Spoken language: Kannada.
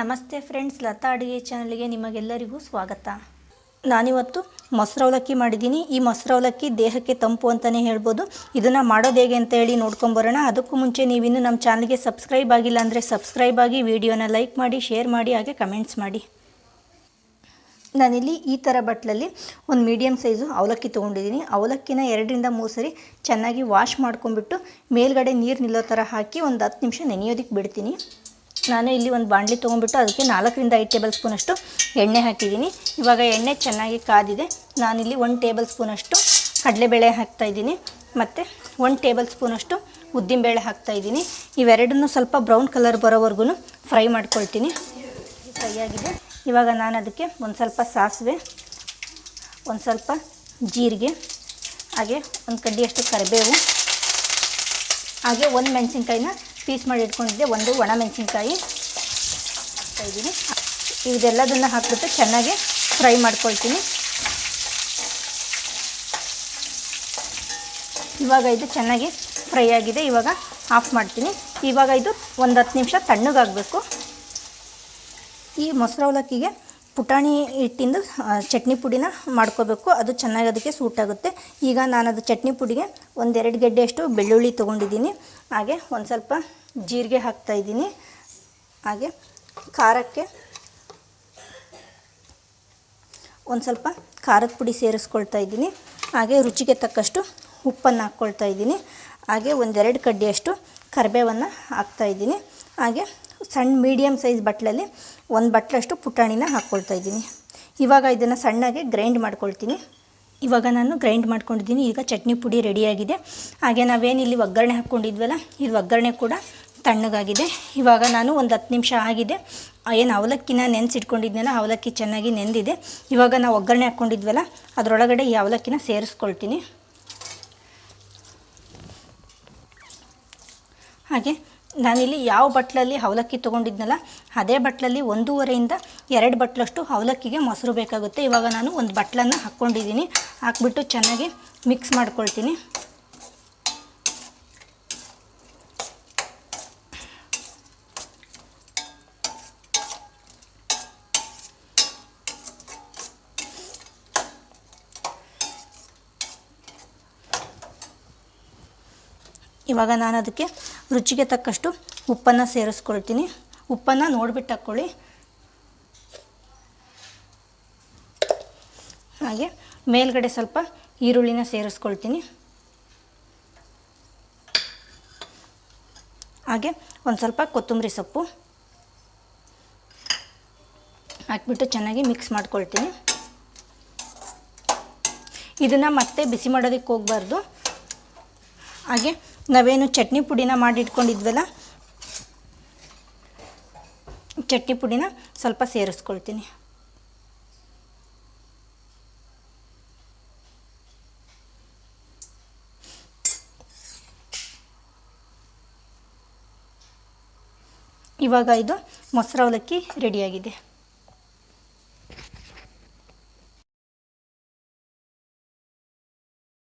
ನಮಸ್ತೆ ಫ್ರೆಂಡ್ಸ್, ಲತಾ ಅಡುಗೆ ಚಾನಲ್ಗೆ ನಿಮಗೆಲ್ಲರಿಗೂ ಸ್ವಾಗತ. ನಾನಿವತ್ತು ಮೊಸರು ಅವಲಕ್ಕಿ ಮಾಡಿದ್ದೀನಿ. ಈ ಮೊಸರು ಅವಲಕ್ಕಿ ದೇಹಕ್ಕೆ ತಂಪು ಅಂತಲೇ ಹೇಳ್ಬೋದು. ಇದನ್ನು ಮಾಡೋದು ಹೇಗೆ ಅಂತ ಹೇಳಿ ನೋಡ್ಕೊಂಬರೋಣ ಅದಕ್ಕೂ ಮುಂಚೆ ನೀವಿನ್ನು ನಮ್ಮ ಚಾನಲ್ಗೆ ಸಬ್ಸ್ಕ್ರೈಬ್ ಆಗಿಲ್ಲ ಅಂದರೆ ಸಬ್ಸ್ಕ್ರೈಬ್ ಆಗಿ ವಿಡಿಯೋನ ಲೈಕ್ ಮಾಡಿ, ಶೇರ್ ಮಾಡಿ, ಹಾಗೆ ಕಮೆಂಟ್ಸ್ ಮಾಡಿ. ನಾನಿಲ್ಲಿ ಈ ಥರ ಬಟ್ಲಲ್ಲಿ ಒಂದು ಮೀಡಿಯಮ್ ಸೈಜು ಅವಲಕ್ಕಿ ತೊಗೊಂಡಿದ್ದೀನಿ. ಅವಲಕ್ಕಿನ ಎರಡರಿಂದ ಮೂರು ಸರಿ ಚೆನ್ನಾಗಿ ವಾಶ್ ಮಾಡ್ಕೊಂಬಿಟ್ಟು ಮೇಲ್ಗಡೆ ನೀರು ನಿಲ್ಲೋ ಥರ ಹಾಕಿ ಒಂದು ಹತ್ತು ನಿಮಿಷ ನೆನೆಯೋದಕ್ಕೆ ಬಿಡ್ತೀನಿ. ನಾನು ಇಲ್ಲಿ ಒಂದು ಬಾಣಲಿ ತೊಗೊಂಡ್ಬಿಟ್ಟು ಅದಕ್ಕೆ ನಾಲ್ಕರಿಂದ ಐದು ಟೇಬಲ್ ಸ್ಪೂನಷ್ಟು ಎಣ್ಣೆ ಹಾಕಿದ್ದೀನಿ. ಇವಾಗ ಎಣ್ಣೆ ಚೆನ್ನಾಗಿ ಕಾದಿದೆ. ನಾನಿಲ್ಲಿ ಒಂದು ಟೇಬಲ್ ಸ್ಪೂನಷ್ಟು ಕಡಲೆಬೇಳೆ ಹಾಕ್ತಾಯಿದ್ದೀನಿ ಮತ್ತು ಒಂದು ಟೇಬಲ್ ಸ್ಪೂನಷ್ಟು ಉದ್ದಿನಬೇಳೆ ಹಾಕ್ತಾಯಿದ್ದೀನಿ ಇವೆರಡನ್ನೂ ಸ್ವಲ್ಪ ಬ್ರೌನ್ ಕಲರ್ ಬರೋವರೆಗೂ ಫ್ರೈ ಮಾಡ್ಕೊಳ್ತೀನಿ. ಫ್ರೈ ಆಗಿದೆ. ಇವಾಗ ನಾನು ಅದಕ್ಕೆ ಒಂದು ಸ್ವಲ್ಪ ಸಾಸಿವೆ, ಒಂದು ಸ್ವಲ್ಪ ಜೀರಿಗೆ, ಹಾಗೆ ಒಂದು ಕಡ್ಡಿಯಷ್ಟು ಕರಿಬೇವು, ಹಾಗೆ ಒಂದು ಮೆಣಸಿನ್ಕಾಯಿನ ಪೀಸ್ ಮಾಡಿ ಇಟ್ಕೊಂಡಿದ್ದೆ. ಒಂದು ಒಣ ಮೆಣಸಿನ್ಕಾಯಿ ಹಾಕ್ತಾಯಿದ್ದೀನಿ ಇದೆಲ್ಲದನ್ನು ಹಾಕ್ಬಿಟ್ಟು ಚೆನ್ನಾಗಿ ಫ್ರೈ ಮಾಡ್ಕೊಳ್ತೀನಿ. ಇವಾಗ ಇದು ಚೆನ್ನಾಗಿ ಫ್ರೈ ಆಗಿದೆ. ಇವಾಗ ಆಫ್ ಮಾಡ್ತೀನಿ. ಇವಾಗ ಇದು ಒಂದು ಹತ್ತು ನಿಮಿಷ ತಣ್ಣಗಾಗಬೇಕು. ಈ ಮೊಸರು ಅವಲಕ್ಕಿಗೆ ಪುಟಾಣಿ ಹಿಟ್ಟಿಂದು ಚಟ್ನಿ ಪುಡಿನ ಮಾಡ್ಕೋಬೇಕು. ಅದು ಚೆನ್ನಾಗಿ ಅದಕ್ಕೆ ಸೂಟ್ ಆಗುತ್ತೆ ಈಗ ನಾನು ಅದು ಚಟ್ನಿ ಪುಡಿಗೆ ಒಂದೆರಡು ಗೆಡ್ಡೆಯಷ್ಟು ಬೆಳ್ಳುಳ್ಳಿ ತೊಗೊಂಡಿದ್ದೀನಿ. ಹಾಗೆ ಒಂದು ಸ್ವಲ್ಪ ಜೀರಿಗೆ ಹಾಕ್ತಾಯಿದ್ದೀನಿ ಹಾಗೆ ಖಾರಕ್ಕೆ ಒಂದು ಸ್ವಲ್ಪ ಖಾರದ ಪುಡಿ ಸೇರಿಸ್ಕೊಳ್ತಾ ಇದ್ದೀನಿ. ಹಾಗೆ ರುಚಿಗೆ ತಕ್ಕಷ್ಟು ಉಪ್ಪನ್ನು ಹಾಕ್ಕೊಳ್ತಾ ಇದ್ದೀನಿ. ಹಾಗೆ ಒಂದೆರಡು ಕಡ್ಡಿಯಷ್ಟು ಕರಿಬೇವನ್ನು ಹಾಕ್ತಾಯಿದ್ದೀನಿ ಹಾಗೆ ಸಣ್ಣ ಮೀಡಿಯಮ್ ಸೈಜ್ ಬಟ್ಲಲ್ಲಿ ಒಂದು ಬಟ್ಲಷ್ಟು ಪುಟಾಣಿನ ಹಾಕ್ಕೊಳ್ತಾ ಇದ್ದೀನಿ. ಇವಾಗ ಇದನ್ನು ಸಣ್ಣಗೆ ಗ್ರೈಂಡ್ ಮಾಡ್ಕೊಳ್ತೀನಿ. ಇವಾಗ ನಾನು ಗ್ರೈಂಡ್ ಮಾಡ್ಕೊಂಡಿದ್ದೀನಿ. ಈಗ ಚಟ್ನಿ ಪುಡಿ ರೆಡಿಯಾಗಿದೆ. ಹಾಗೆ ನಾವೇನು ಇಲ್ಲಿ ಒಗ್ಗರಣೆ ಹಾಕ್ಕೊಂಡಿದ್ವಲ್ಲ ಇದು ಒಗ್ಗರಣೆ ಕೂಡ ತಣ್ಣಗಾಗಿದೆ. ಇವಾಗ ನಾನು ಒಂದು ಹತ್ತು ನಿಮಿಷ ಆಗಿದೆ. ಏನು ಅವಲಕ್ಕಿನ ನೆನೆಸಿಟ್ಕೊಂಡಿದ್ನಲ್ಲ, ಅವಲಕ್ಕಿ ಚೆನ್ನಾಗಿ ನೆಂದಿದೆ. ಇವಾಗ ನಾವು ಒಗ್ಗರಣೆ ಹಾಕ್ಕೊಂಡಿದ್ವಲ್ಲ, ಅದರೊಳಗಡೆ ಈ ಅವಲಕ್ಕಿನ ಸೇರಿಸ್ಕೊಳ್ತೀನಿ. ಹಾಗೆ ನಾನಿಲ್ಲಿ ಯಾವ ಬಟ್ಲಲ್ಲಿ ಅವಲಕ್ಕಿ ತೊಗೊಂಡಿದ್ನಲ್ಲ, ಅದೇ ಬಟ್ಲಲ್ಲಿ ಒಂದೂವರೆಯಿಂದ ಎರಡು ಬಟ್ಲಷ್ಟು ಅವಲಕ್ಕಿಗೆ ಮೊಸರು ಬೇಕಾಗುತ್ತೆ. ಇವಾಗ ನಾನು ಒಂದು ಬಟ್ಲನ್ನು ಹಾಕ್ಕೊಂಡಿದ್ದೀನಿ. ಹಾಕ್ಬಿಟ್ಟು ಚೆನ್ನಾಗಿ ಮಿಕ್ಸ್ ಮಾಡ್ಕೊಳ್ತೀನಿ. ಇವಾಗ ನಾನು ಅದಕ್ಕೆ ರುಚಿಗೆ ತಕ್ಕಷ್ಟು ಉಪ್ಪನ್ನು ಸೇರಿಸ್ಕೊಳ್ತೀನಿ. ಉಪ್ಪನ್ನು ನೋಡಿಬಿಟ್ಟು ಹಾಕ್ಕೊಳ್ಳಿ ಹಾಗೆ ಮೇಲ್ಗಡೆ ಸ್ವಲ್ಪ ಈರುಳ್ಳಿನ ಸೇರಿಸ್ಕೊಳ್ತೀನಿ. ಹಾಗೆ ಒಂದು ಸ್ವಲ್ಪ ಕೊತ್ತಂಬರಿ ಸೊಪ್ಪು ಹಾಕ್ಬಿಟ್ಟು ಚೆನ್ನಾಗಿ ಮಿಕ್ಸ್ ಮಾಡ್ಕೊಳ್ತೀನಿ. ಇದನ್ನು ಮತ್ತೆ ಬಿಸಿ ಮಾಡೋದಕ್ಕೆ ಹೋಗಬಾರ್ದು. ಹಾಗೆ ನಾವೇನು ಚಟ್ನಿ ಪುಡಿನ ಮಾಡಿಟ್ಕೊಂಡಿದ್ವಲ್ಲ? ಚಟ್ನಿ ಪುಡಿನ ಸ್ವಲ್ಪ ಸೇರಿಸ್ಕೊಳ್ತೀನಿ. ಇವಾಗ ಇದು ಮೊಸರು ಅವಲಕ್ಕಿ ರೆಡಿಯಾಗಿದೆ